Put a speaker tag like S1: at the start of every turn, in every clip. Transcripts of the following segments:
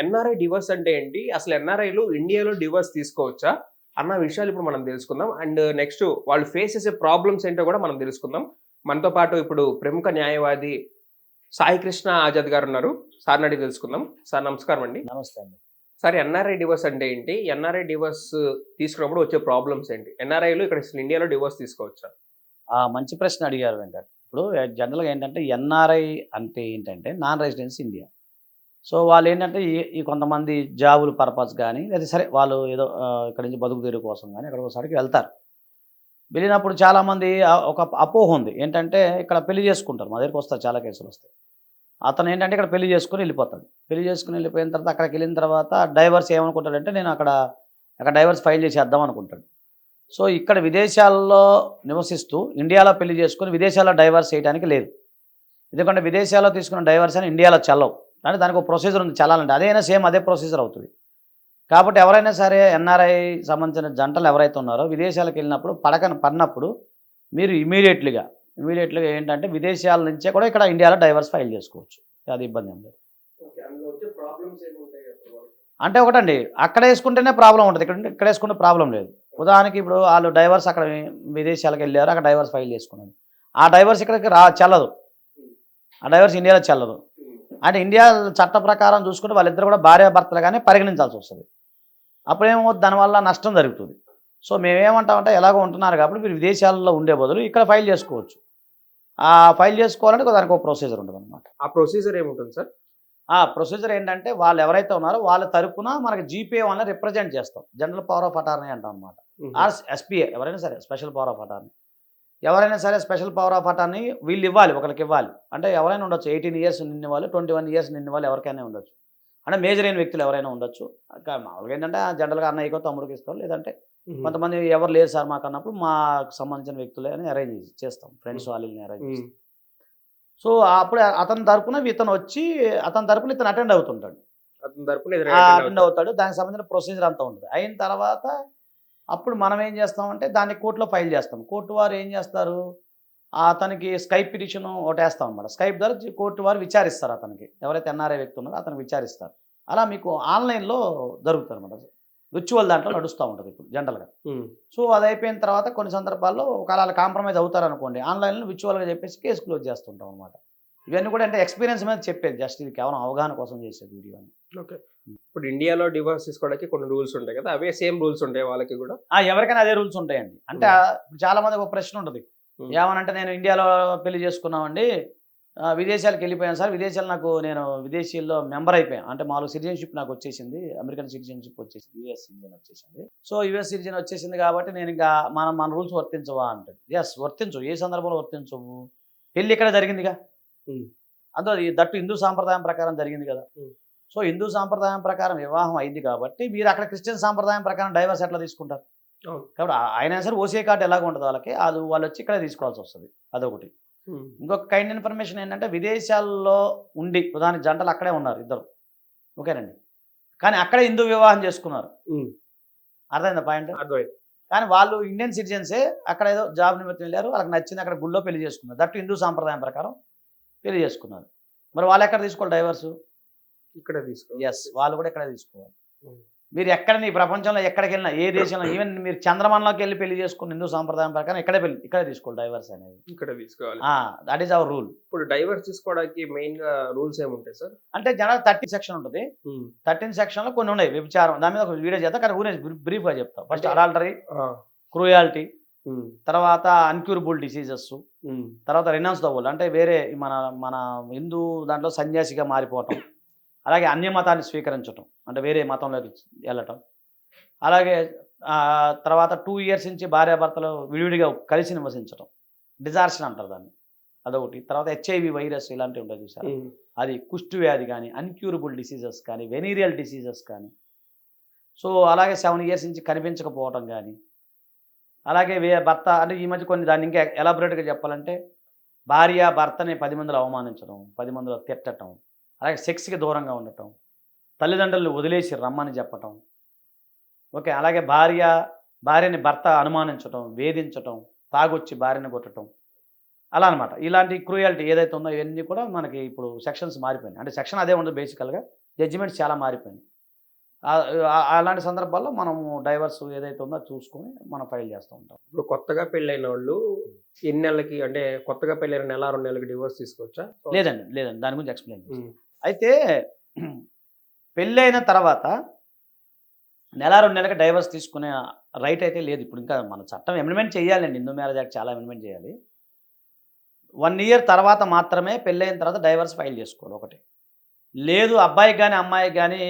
S1: NRI divorce అంటే ఏంటి? అసలు ఎన్ఆర్ఐలు ఇండియాలో డివర్స్ తీసుకోవచ్చా? అన్న విషయాలు ఇప్పుడు మనం తెలుసుకుందాం. అండ్ నెక్స్ట్ వాళ్ళు ఫేస్ చేసే ప్రాబ్లమ్స్ ఏంటో కూడా మనం తెలుసుకుందాం. మనతో పాటు ఇప్పుడు ప్రముఖ న్యాయవాది సాయి కృష్ణ ఆజాద్ గారు ఉన్నారు. సార్ అడిగి తెలుసుకుందాం. సార్ నమస్కారం అండి.
S2: నమస్తే అండి.
S1: సార్ ఎన్ఆర్ఐ డివర్స్ అంటే ఏంటి? ఎన్ఆర్ఐ డివర్స్ తీసుకున్నప్పుడు వచ్చే ప్రాబ్లమ్స్ ఏంటి? ఎన్ఆర్ఐలు ఇక్కడ ఇండియాలో డివర్స్ తీసుకోవచ్చా?
S2: ఆ, మంచి ప్రశ్న అడిగారు వెంకట్. ఇప్పుడు జనరల్గా ఏంటంటే ఎన్ఆర్ఐ అంటే ఏంటంటే నాన్ రెసిడెన్స్ ఇండియా. సో వాళ్ళు ఏంటంటే ఈ ఈ కొంతమంది జాబుల పర్పస్ కానీ లేదా సరే వాళ్ళు ఏదో ఇక్కడి నుంచి బతుకు తీరు కోసం కానీ ఎక్కడ ఒకసారికి వెళ్తారు. వెళ్ళినప్పుడు చాలామంది ఒక అపోహ ఉంది. ఏంటంటే ఇక్కడ పెళ్ళి చేసుకుంటారు. మా దగ్గరికి వస్తారు చాలా కేసులు వస్తాయి. అతను ఏంటంటే ఇక్కడ పెళ్ళి చేసుకుని వెళ్ళిపోతాడు. పెళ్ళి చేసుకుని వెళ్ళిపోయిన తర్వాత అక్కడికి వెళ్ళిన తర్వాత డైవర్స్ ఏమనుకుంటాడంటే నేను అక్కడ అక్కడ డైవర్స్ ఫైల్ చేసేద్దాం అనుకుంటాడు. సో ఇక్కడ విదేశాల్లో నివసిస్తూ ఇండియాలో పెళ్ళి చేసుకుని విదేశాల్లో డైవర్స్ చేయడానికి లేదు. ఎందుకంటే విదేశాల్లో తీసుకున్న డైవర్స్ అని ఇండియాలో చల్లవు. అంటే దానికి ఒక ప్రొసీజర్ ఉంది చల్లాలంటే. అదైనా సేమ్ అదే ప్రొసీజర్ అవుతుంది. కాబట్టి ఎవరైనా సరే ఎన్ఆర్ఐ సంబంధించిన జంటలు ఎవరైతే ఉన్నారో విదేశాలకు వెళ్ళినప్పుడు పడకన పడినప్పుడు మీరు ఇమీడియట్లీగా ఇమీడియట్లీగా ఏంటంటే విదేశాల నుంచే కూడా ఇక్కడ ఇండియాలో డైవర్స్ ఫైల్ చేసుకోవచ్చు. అది ఇబ్బంది ఏం లేదు? అంటే ఒకటండి అక్కడ వేసుకుంటేనే ప్రాబ్లం ఉంటుంది. ఇక్కడ ఇక్కడ వేసుకుంటే ప్రాబ్లం లేదు. ఉదాహరణకి ఇప్పుడు వాళ్ళు డైవర్స్ అక్కడ విదేశాలకు వెళ్ళారు అక్కడ డైవర్స్ ఫైల్ చేసుకున్నారు. ఆ డైవర్స్ ఇక్కడికి రా చెల్లదు. ఆ డైవర్స్ ఇండియాలో చెల్లదు. అంటే ఇండియా చట్ట ప్రకారం చూసుకుంటే వాళ్ళిద్దరు కూడా భార్యాభర్తలుగానే పరిగణించాల్సి వస్తుంది. అప్పుడేమవుతుంది దానివల్ల నష్టం జరుగుతుంది. సో మేమేమంటామంటే ఎలాగో ఉంటున్నారు కాబట్టి మీరు విదేశాల్లో ఉండే బదులు ఇక్కడ ఫైల్ చేసుకోవచ్చు. ఆ ఫైల్ చేసుకోవాలంటే దానికి ఒక ప్రొసీజర్ ఉంటుంది అనమాట
S1: ఆ ప్రొసీజర్ ఏముంటుంది సార్?
S2: ఆ ప్రొసీజర్ ఏంటంటే వాళ్ళు ఎవరైతే ఉన్నారో వాళ్ళ తరపున మనకి జీపీఏ వాళ్ళని రిప్రజెంట్ చేస్తాం. జనరల్ పవర్ ఆఫ్ అటార్నీ అంటాం అనమాట ఆర్ ఎస్పీఏ ఎవరైనా సరే స్పెషల్ పవర్ ఆఫ్ అటార్నీ. ఎవరైనా సరే స్పెషల్ పవర్ ఆఫ్ అటార్నీ వీళ్ళు ఇవ్వాలి ఒకరికి ఇవ్వాలి. అంటే ఎవరైనా ఉండొచ్చు. ఎయిటీన్ ఇయర్స్ నిన్న వాళ్ళు ట్వంటీ వన్ ఇయర్స్ నిన్న వాళ్ళు ఎవరికైనా ఉండొచ్చు. అంటే మేజర్ అయిన వ్యక్తులు ఎవరైనా ఉండొచ్చు. మామూలుగా ఏంటంటే జనరల్గా అన్నయ్యకో తమ్ముడికి ఇస్తాం. లేదంటే కొంతమంది ఎవరు లేరు సార్ మాకు అన్నప్పుడు మాకు సంబంధించిన వ్యక్తులే అని అరేంజ్ చేస్తాం. ఫ్రెండ్స్ వాళ్ళని అరేంజ్ చేస్తాం సో అప్పుడు అతని తరపున ఇతను వచ్చి అతని తరపున ఇతను అటెండ్ అవుతుంటాడు.
S1: అతని తరపున
S2: అటెండ్ అవుతాడు. దానికి సంబంధించిన ప్రొసీజర్ అంతా ఉంటుంది. అయిన తర్వాత అప్పుడు మనం ఏం చేస్తామంటే దాన్ని కోర్టులో ఫైల్ చేస్తాం. కోర్టు వారు ఏం చేస్తారు? అతనికి స్కైప్ పిటిషన్ ఒకటి వేస్తాం అనమాట స్కైప్ ద్వారా కోర్టు వారు విచారిస్తారు అతనికి. ఎవరైతే ఎన్ఆర్ఐ వ్యక్తి ఉన్నారో అతనికి విచారిస్తారు. అలా మీకు ఆన్లైన్లో జరుగుతుంది అనమాట విర్చువల్ దాంట్లో నడుస్తూ ఉంటుంది ఇప్పుడు జనరల్గా. సో అది అయిపోయిన తర్వాత కొన్ని సందర్భాల్లో ఒకవేళ కాంప్రమైజ్ అవుతారనుకోండి ఆన్లైన్లో విర్చువల్గా చెప్పేసి కేసు క్లోజ్ చేస్తుంటాం అనమాట ఇవన్నీ కూడా అంటే ఎక్స్పీరియన్స్ మీద చెప్పేది. జస్ట్ ఇది కేవలం అవగాహన కోసం చేసేది వీడియో అని.
S1: ఓకే. ఇప్పుడు ఇండియాలో డివోర్స్ తీసుకోవడానికి కొన్ని రూల్స్ ఉంటాయి కదా అవే సేమ్ రూల్స్ ఉంటాయి వాళ్ళకి కూడా?
S2: ఎవరికైనా అదే రూల్స్ ఉంటాయండి. అంటే చాలా మందికి ఒక ప్రశ్న ఉంటుంది. ఏమనంటే నేను ఇండియాలో పెళ్ళి చేసుకున్నామండి విదేశాలకు వెళ్ళిపోయాను సార్. విదేశాలు నాకు నేను విదేశీల్లో మెంబర్ అయిపోయాను. అంటే మామూలు సిటిజన్షిప్ నాకు వచ్చేసింది. అమెరికన్ సిటిజన్షిప్ వచ్చేసింది. యుఎస్ సిటిజన్ వచ్చేసింది. సో యుఎస్ సిటిజన్ వచ్చేసింది కాబట్టి నేను ఇంకా మనం మన రూల్స్ వర్తించవా అంటాడు. ఎస్ వర్తించవు. ఏ సందర్భంలో వర్తించవు? పెళ్ళి ఇక్కడ జరిగిందిగా. అందులో దట్టు హిందూ సాంప్రదాయం ప్రకారం జరిగింది కదా. సో హిందూ సాంప్రదాయం ప్రకారం వివాహం అయింది కాబట్టి మీరు అక్కడ క్రిస్టియన్ సాంప్రదాయం ప్రకారం డైవర్స్ ఎట్లా తీసుకుంటారు. కాబట్టి ఆ- అయినా సరే ఓసీ కార్డు ఎలాగ ఉంటుంది వాళ్ళకి అది వాళ్ళు వచ్చి ఇక్కడే తీసుకోవాల్సి వస్తుంది. అదొకటి. ఇంకొక కైండ్ ఇన్ఫర్మేషన్ ఏంటంటే విదేశాల్లో ఉండి ప్రధాని జంటలు అక్కడే ఉన్నారు ఇద్దరు. ఓకేనండి? కానీ అక్కడే హిందూ వివాహం చేసుకున్నారు. అర్థమైందా పాయింట్?
S1: అర్థమైంది.
S2: కానీ వాళ్ళు ఇండియన్ సిటిజన్సే అక్కడ ఏదో జాబ్ నిమిత్తం వెళ్ళారు వాళ్ళకి నచ్చింది అక్కడ గుళ్ళో పెళ్ళి చేసుకున్నారు. దట్టు హిందూ సాంప్రదాయం ప్రకారం పెళ్ళి చేసుకున్నారు మరి వాళ్ళు ఎక్కడ తీసుకోవాలి డైవర్స్?
S1: ఇక్కడ తీసుకో
S2: ఎస్ వాళ్ళు కూడా ఇక్కడ తీసుకోవాలి. మీరు ఎక్కడ ఈ ప్రపంచంలో ఎక్కడికి వెళ్ళినా ఏ దేశంలో ఈవెన్ మీరు చంద్రమంలోకి వెళ్ళి పెళ్ళి చేసుకున్న హిందూ సాంప్రదాయం ప్రకారం ఇక్కడే పెళ్ళి ఇక్కడే తీసుకోవాలి డైవర్స్ అనేది.
S1: ఇక్కడ తీసుకోవాలి.
S2: దట్ ఈస్ అవర్ రూల్
S1: ఇప్పుడు డైవర్స్ తీసుకోవడానికి మెయిన్గా రూల్స్ ఏముంటాయి సార్?
S2: అంటే జనరల్ థర్టీ సెక్షన్ ఉంటుంది. థర్టీన్ సెక్షన్లో కొన్ని ఉన్నాయి వ్యభిచారం దాని మీద ఒక వీడియో చేద్దాం కానీ ఊరే బ్రీఫ్గా చెప్తాం. ఫస్ట్ అడాల్టరీ క్రూయాలిటీ తర్వాత అన్క్యూరబుల్ డిసీజెస్ తర్వాత రినౌన్స్ ద వరల్డ్ అంటే వేరే మన మన హిందూ దాంట్లో సన్యాసిగా మారిపోవటం. అలాగే అన్య మతాన్ని స్వీకరించటం. అంటే వేరే మతంలోకి వెళ్ళటం. అలాగే తర్వాత టూ ఇయర్స్ నుంచి భార్యాభర్తలు విడివిడిగా కలిసి నివసించటం. డిజార్షన్ అంటారు దాన్ని. అదొకటి. తర్వాత హెచ్ఐవి వైరస్ ఇలాంటివి ఉంటాయి చూసారు? అది కుష్టు వ్యాధి కానీ అన్క్యూరబుల్ డిసీజెస్ కానీ వెనీరియల్ డిసీజెస్ కానీ. సో అలాగే సెవెన్ ఇయర్స్ నుంచి కనిపించకపోవటం కానీ అలాగే వే భర్త అంటే ఈ మధ్య కొన్ని దాన్ని ఇంకా ఎలాబొరేట్గా చెప్పాలంటే భార్య భర్తని పది మందిలో అవమానించడం పది మందిలో తిట్టడం అలాగే సెక్స్కి దూరంగా ఉండటం తల్లిదండ్రులను వదిలేసి రమ్మని చెప్పటం. ఓకే అలాగే భార్య భార్యని భర్త అనుమానించటం వేధించటం తాగొచ్చి భార్యని కొట్టడం అలా అనమాట ఇలాంటి క్రూయాలిటీ ఏదైతే ఉందో ఇవన్నీ కూడా మనకి ఇప్పుడు సెక్షన్స్ మారిపోయినాయి. అంటే సెక్షన్ అదే ఉండదు బేసికల్గా. జడ్జిమెంట్స్ చాలా మారిపోయినాయి. అలాంటి సందర్భాల్లో మనము డైవర్స్ ఏదైతే ఉందో చూసుకొని మనం ఫైల్ చేస్తూ ఉంటాం.
S1: ఇప్పుడు కొత్తగా పెళ్ళైన వాళ్ళు ఎన్ని నెలలకి అంటే కొత్తగా పెళ్ళైన నెల రెండు నెలలకి డివోర్స్ తీసుకోవచ్చా?
S2: లేదండి లేదండి. దాని గురించి ఎక్స్ప్లెయిన్. అయితే పెళ్ళైన తర్వాత నెల రెండు నెలలకు డైవర్స్ తీసుకునే రైట్ అయితే లేదు. ఇప్పుడు ఇంకా మన చట్టం అమెండ్మెంట్ చేయాలండి. హిందూ మ్యారేజ్ యాక్ట్ చాలా అమెండ్మెంట్ చేయాలి. వన్ ఇయర్ తర్వాత మాత్రమే పెళ్ళైన తర్వాత డైవర్స్ ఫైల్ చేసుకోవాలి ఒకటి. లేదు అబ్బాయికి కానీ అమ్మాయికి కానీ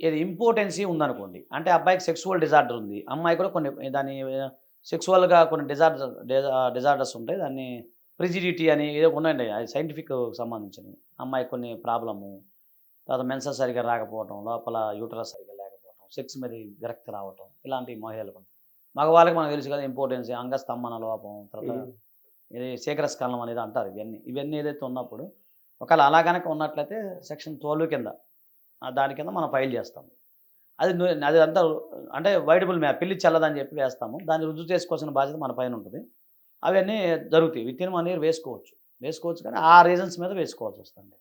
S2: ఇది ఇంపార్టెన్సీ ఉందనుకోండి. అంటే అబ్బాయికి సెక్సువల్ డిజార్డర్ ఉంది. అమ్మాయి కూడా కొన్ని దాని సెక్సువల్గా కొన్ని డిజార్డర్ డిజార్డర్స్ ఉంటాయి. దాన్ని ప్రిజిడిటీ అని ఏదో ఉన్నాయండి. అది సైంటిఫిక్ సంబంధించినవి. అమ్మాయి కొన్ని ప్రాబ్లము తర్వాత మెన్సర్ సరిగా రాకపోవటం లోపల యూటరస్ సరిగా లేకపోవటం సెక్స్ మీద విరక్తి రావటం ఇలాంటి మోహాలు కొన్ని మగవాళ్ళకి మనకు తెలుసు కదా ఇంపార్టెన్స్ అంగస్తంభన లోపం తర్వాత. ఇది శేఖరస్కలనం అనేది అంటారు ఇవన్నీ. ఇవన్నీ ఏదైతే ఉన్నప్పుడు ఒకవేళ అలా కనుక ఉన్నట్లయితే సెక్షన్ ట్వెల్వ్ కింద దాని కింద మనం ఫైల్ చేస్తాం అది అది అంతా అంటే వైడబుల్ మ్యాప్ పిల్లి చల్లదని చెప్పి వేస్తాము. దాన్ని రుజువు చేసుకోవాల్సిన బాధ్యత మన పైన ఉంటుంది. అవన్నీ జరుగుతాయి. విత్ ఇన్ వన్ ఇయర్ వేసుకోవచ్చు. వేసుకోవచ్చు కానీ ఆ రీజన్స్ మీద వేసుకోవాల్సి వస్తుంది.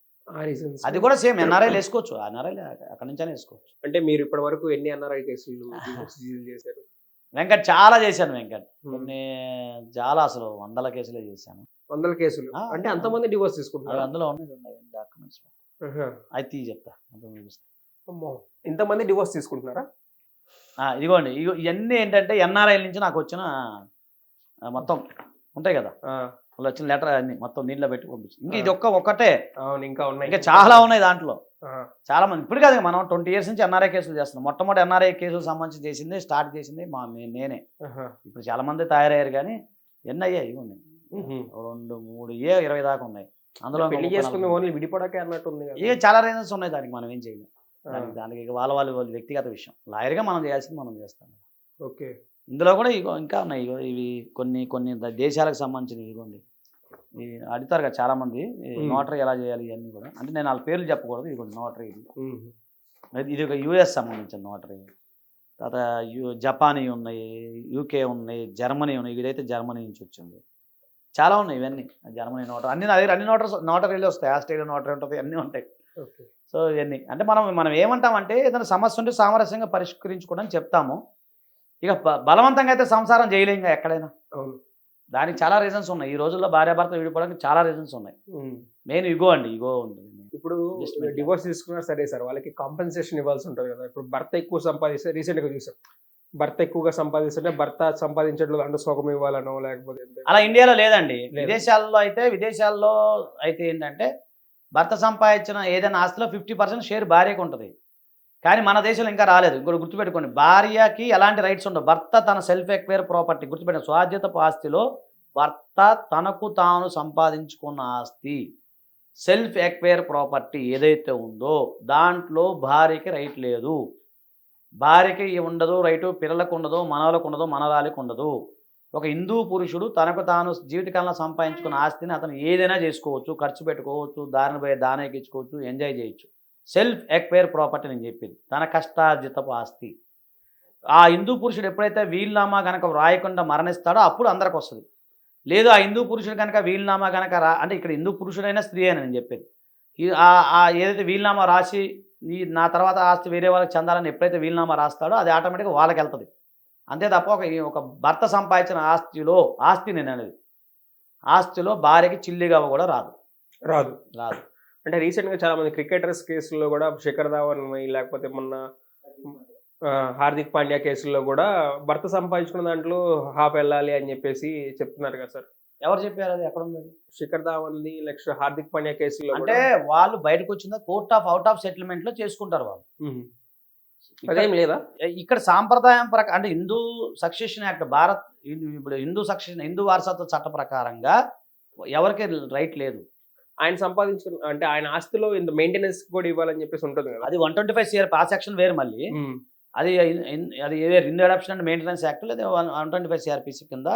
S2: అది కూడా సేమ్ ఎన్ఆర్ఐలు వేసుకోవచ్చు. ఎన్ఆర్ఐ అక్కడి నుంచే వేసుకోవచ్చు.
S1: అంటే మీరు ఇప్పటి వరకు ఎన్ని ఎన్ఆర్ఐ కేసులు చేశారు?
S2: వెంకట్ చాలా చేశాను వెంకట్. కొన్ని చాలా అసలు వందల కేసులే చేశాను.
S1: వందల కేసులు. అంటే. అంతమంది డివోర్స్ తీసుకుంటున్నారు?
S2: అందులో ఉన్నాయి. అది తీసి చెప్తా.
S1: ఇంతమంది డివోర్స్ తీసుకుంటున్నారా?
S2: ఇదిగోండి. ఇవన్నీ ఏంటంటే ఎన్ఆర్ఐ నుంచి నాకు వచ్చిన మొత్తం ఉంటాయి కదా. వాళ్ళు వచ్చిన లెటర్ అన్ని మొత్తం దీంట్లో పెట్టి పంపించింది ఇంకా ఇది ఒక్క ఒక్కటే.
S1: ఇంకా ఉన్నాయి.
S2: ఇంకా చాలా ఉన్నాయి దాంట్లో. చాలా మంది. ఇప్పుడు కాదు మనం ట్వంటీ ఇయర్స్ నుంచి ఎన్ఆర్ఐ కేసులు చేస్తున్నాం. మొట్టమొదటి ఎన్ఆర్ఐ కేసులు సంబంధించి చేసింది స్టార్ట్ చేసింది మా నేనే. ఇప్పుడు చాలా మంది తయారయ్యారు కానీ ఎన్ని అయ్యాయి? ఇవి ఉన్నాయి. రెండు మూడు ఏ ఇరవై దాకా ఉన్నాయి. అందులో పెళ్ళి
S1: చేసుకుంది
S2: నాలుగు.
S1: ఓన్లీ విడిపోవడాకే అన్నట్టు ఉంది.
S2: ఇక చాలా రీజన్స్ ఉన్నాయి దానికి మనం ఏం చేయలేం.
S1: ఆ,
S2: దానికి దానికి ఇక వాళ్ళ వాళ్ళ వాళ్ళ వ్యక్తిగత విషయం. లాయర్గా మనం చేయాల్సింది మనం చేస్తాం
S1: ఓకే.
S2: ఇందులో కూడా ఇగో ఇంకా ఉన్నాయి. ఇగో ఇవి కొన్ని కొన్ని దేశాలకు సంబంధించినవి ఇదిగోండి ఈ అడుగుతారు కదా చాలా మంది. నోటరీ ఎలా చేయాలి ఇవన్నీ కూడా. అంటే నేను వాళ్ళ పేర్లు చెప్పకూడదు ఇది నోటరీ ఇది. ఇది- ఒక యూఎస్ సంబంధించిన నోటరీ. తర్వాత జపానీ ఉన్నాయి యూకే ఉన్నాయి జర్మనీ ఉన్నాయి ఇదైతే జర్మనీ నుంచి వచ్చింది. చాలా ఉన్నాయి ఇవన్నీ. జర్మనీ నోటర్. అన్ని నా దగ్గర అన్ని నోటర్స్ నోటరీలు వస్తాయి. ఆస్ట్రేలియా నోటరీ ఉంటుంది అన్నీ ఉంటాయి. సో ఇవన్నీ. అంటే మనం మనం ఏమంటామంటే ఏదైనా సమస్య ఉంటే సామరస్యంగా పరిష్కరించుకోవడానికి చెప్తాము. ఇక బలవంతంగా అయితే సంసారం చేయలేం ఇంకా ఎక్కడైనా. దానికి చాలా రీజన్స్ ఉన్నాయి. ఈ రోజుల్లో భార్యాభర్త విడిపోవడానికి చాలా రీజన్స్ ఉన్నాయి. మెయిన్ ఇగో అండి. ఇగో ఉంటుంది
S1: ఇప్పుడు. డివోర్స్ తీసుకున్నా సరే సార్ వాళ్ళకి కాంపెన్సేషన్ ఇవ్వాల్సి ఉంటుంది కదా. ఇప్పుడు భర్త ఎక్కువ సంపాదిస్తే రీసెంట్గా చూసాం. భర్త ఎక్కువగా సంపాదిస్తుంటే భర్త సంపాదించడంలో అంటే సుఖం ఇవ్వాలనో లేకపోతే
S2: అలా ఇండియాలో లేదండి.
S1: లేదు.
S2: విదేశాల్లో అయితే విదేశాల్లో అయితే ఏంటంటే భర్త సంపాదించిన ఏదైనా ఆస్తిలో ఫిఫ్టీ పర్సెంట్ షేర్ భార్యకు ఉంటుంది. కానీ మన దేశంలో ఇంకా రాలేదు. ఇంకోటి గుర్తుపెట్టుకోండి. భార్యకి ఎలాంటి రైట్స్ ఉండవు. భర్త తన సెల్ఫ్ ఎక్వైర్ ప్రాపర్టీ గుర్తుపెట్టిన స్వాధ్యతపు ఆస్తిలో భర్త తనకు తాను సంపాదించుకున్న ఆస్తి సెల్ఫ్ ఎక్వైర్ ప్రాపర్టీ ఏదైతే ఉందో దాంట్లో భార్యకి రైట్ లేదు. భార్యకి ఉండదు రైటు పిల్లలకు ఉండదు మనవలకు ఉండదు మనరాలికి ఉండదు ఒక హిందూ పురుషుడు తనకు తాను జీవితకాలంలో సంపాదించుకున్న ఆస్తిని అతను ఏదైనా చేసుకోవచ్చు ఖర్చు పెట్టుకోవచ్చు దారిని పోయి దాన ఎక్కించుకోవచ్చు ఎంజాయ్ చేయొచ్చు. సెల్ఫ్ ఎక్వైర్ ప్రాపర్టీ నేను చెప్పింది. తన కష్టార్జితపు ఆస్తి. ఆ హిందూ పురుషుడు ఎప్పుడైతే వీలునామా కనుక వ్రాయకుండా మరణిస్తాడో అప్పుడు అందరికి వస్తుంది లేదు ఆ హిందూ పురుషుడు కనుక వీలునామా కనుక రా అంటే ఇక్కడ హిందూ పురుషుడైనా స్త్రీ అని నేను చెప్పేది. ఏదైతే వీలునామా రాసి ఈ నా తర్వాత ఆస్తి వేరే వాళ్ళకి చెందాలని ఎప్పుడైతే వీలునామా రాస్తాడో అది ఆటోమేటిక్గా వాళ్ళకి వెళ్తుంది అంతే తప్ప ఒక ఒక భర్త సంపాదించిన ఆస్తిలో ఆస్తి నేను అనేది ఆస్తిలో భార్యకి చిల్లిగా కూడా రాదు.
S1: రాదు.
S2: రాదు.
S1: అంటే రీసెంట్గా చాలా మంది క్రికెటర్స్ కేసుల్లో కూడా శిఖర్ ధావన్ లేకపోతే మొన్న హార్దిక్ పాండ్యా కేసుల్లో కూడా భర్త సంపాదించుకున్న దాంట్లో హాఫ్ వెళ్ళాలి అని చెప్పేసి చెప్తున్నారు కదా సార్.
S2: ఎవరు చెప్పారు అది? ఎక్కడ ఉంది?
S1: శిఖర్ ధావన్ నెక్స్ట్ హార్దిక్ పాండ్యా కేసుల్లో
S2: అంటే వాళ్ళు బయటకు వచ్చింద కోర్ట్ ఆఫ్ అవుట్ ఆఫ్ సెటిల్మెంట్లో చేసుకుంటారు వాళ్ళు.
S1: అదేం లేదా?
S2: ఇక్కడ సాంప్రదాయం ప్రకారం అంటే హిందూ సక్సెషన్ యాక్ట్ భారత్ ఇప్పుడు హిందూ సక్సెషన్ హిందూ వారసత్వ చట్ట ప్రకారంగా ఎవరికి రైట్ లేదు.
S1: ఆయన సంపాదించుకున్న అంటే ఆయన ఆస్తిలో ఇంత మెయింటెనెన్స్ కూడా ఇవ్వాలని చెప్పేసి ఉంటుంది కదా.
S2: అది వన్ ట్వంటీ ఫైవ్ సిఆర్ ఆ సెక్షన్ వేరు మళ్ళీ. అది అది Hindu adoption and maintenance act లేదా వన్ ట్వంటీ ఫైవ్ సిఆర్పిసి కింద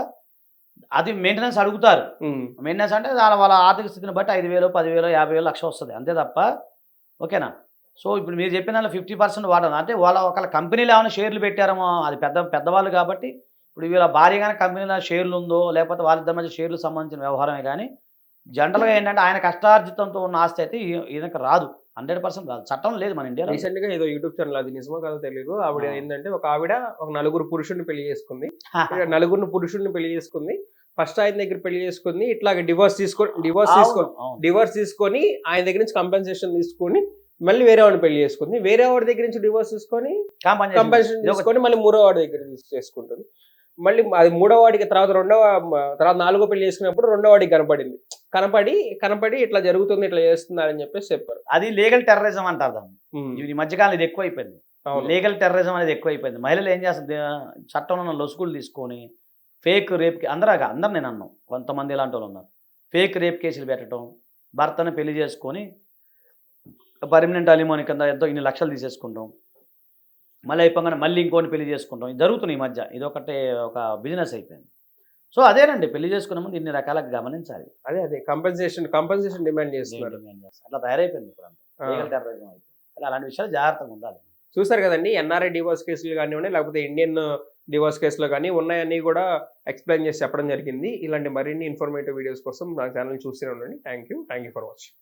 S2: అది మెయింటెనెన్స్ అడుగుతారు. మెయింటెనెన్స్ అంటే వాళ్ళ వాళ్ళ ఆర్థిక స్థితిని బట్టి ఐదు వేలు పదివేలు యాభై వేలు లక్ష వస్తుంది. అంతే తప్ప ఓకేనా? సో ఇప్పుడు మీరు చెప్పిన దాంట్లో ఫిఫ్టీ పర్సెంట్ వాడదు అంటే వాళ్ళ ఒకళ్ళ కంపెనీలో ఏమైనా షేర్లు పెట్టారేమో అది పెద్ద పెద్దవాళ్ళు కాబట్టి ఇప్పుడు వీళ్ళ భార్య కానీ కంపెనీలో షేర్లు ఉందో లేకపోతే వాళ్ళిద్దరి మధ్య షేర్లు సంబంధించిన వ్యవహారమే కానీ జనరల్గా ఏంటంటే ఆయన కష్టార్జితంతో ఉన్న ఆస్తి అయితే ఈయనకి రాదు. హండ్రెడ్ పర్సెంట్ రాదు చట్టం లేదు మన ఇండియాలో.
S1: రీసెంట్గా ఏదో యూట్యూబ్ ఛానల్ అది నిజమో కాదో తెలియదు ఆవిడ. ఏంటంటే ఒక ఆవిడ ఒక నలుగురు పురుషుడిని పెళ్ళి చేసుకుంది. ఇక నలుగురిని పురుషుడిని పెళ్ళి చేసుకుంది. ఫస్ట్ ఆయన దగ్గర పెళ్ళి చేసుకుంది. ఇట్లాగ డివోర్స్ తీసుకొని డివోర్స్ తీసుకొని. డివోర్స్ తీసుకొని ఆయన దగ్గర నుంచి కంపెన్సేషన్ తీసుకొని మళ్ళీ వేరే వాడిని పెళ్ళి చేసుకుంది. వేరే వాడి దగ్గర నుంచి డివోర్స్ తీసుకొని. కంపెన్సేషన్ తీసుకొని మళ్ళీ మూడో వాడి దగ్గర చేసుకుంటుంది. మళ్ళీ అది మూడో వాడికి తర్వాత రెండవ తర్వాత నాలుగో పెళ్ళి చేసుకున్నప్పుడు రెండో వాడికి కనపడింది. కనపడి కనపడి ఇట్లా జరుగుతుంది ఇట్లా చేస్తున్నారు అని చెప్పేసి చెప్పారు.
S2: అది లీగల్ టెర్రరిజం అంటారు దాన్ని. ఈ మధ్యకాలం ఇది ఎక్కువైపోయింది. లీగల్ టెర్రరిజం అనేది ఎక్కువైపోయింది. మహిళలు ఏం చేస్తుంది చట్టంలో ఉన్న లొసుగులు తీసుకొని ఫేక్ రేప్కి అందరూ అందరు నేను అన్నాం కొంతమంది ఇలాంటి వాళ్ళు ఉన్నారు. ఫేక్ రేప్ కేసులు పెట్టడం భర్తను పెళ్ళి చేసుకొని పర్మనెంట్ అలిమోని కింద ఎంతో ఇన్ని లక్షలు తీసేసుకుంటాం. మళ్ళీ అయిపోగానే మళ్ళీ ఇంకోటి పెళ్ళి చేసుకుంటాం. ఇది జరుగుతుంది ఈ మధ్య. ఇది ఒకటి ఒక బిజినెస్ అయిపోయింది. సో అదేనండి. పెళ్ళి చేసుకునే ముందు ఇన్ని రకాలుగా గమనించాలి.
S1: అదే అదే. కంపెన్సేషన్ కంపెన్సేషన్ డిమాండ్ చేస్తున్నారు.
S2: అట్లా తయారైపోయింది ఇప్పుడు అంతా. టెర్రరిజం అయిపోయింది. అలాంటి విషయాలు జాగ్రత్తగా ఉండాలి.
S1: చూసారు కదండి ఎన్ఆర్ఐ డివోర్స్ కేసులు కానివ్వండి లేకపోతే ఇండియన్ డివోర్స్ కేసులు కానీ ఉన్నాయన్నీ కూడా ఎక్స్ప్లెయిన్ చేసి చెప్పడం జరిగింది. ఇలాంటి మరిన్ని ఇన్ఫర్మేటివ్ వీడియోస్ కోసం నా ఛానల్ చూస్తూనే ఉండండి. Thank you. Thank you for watching.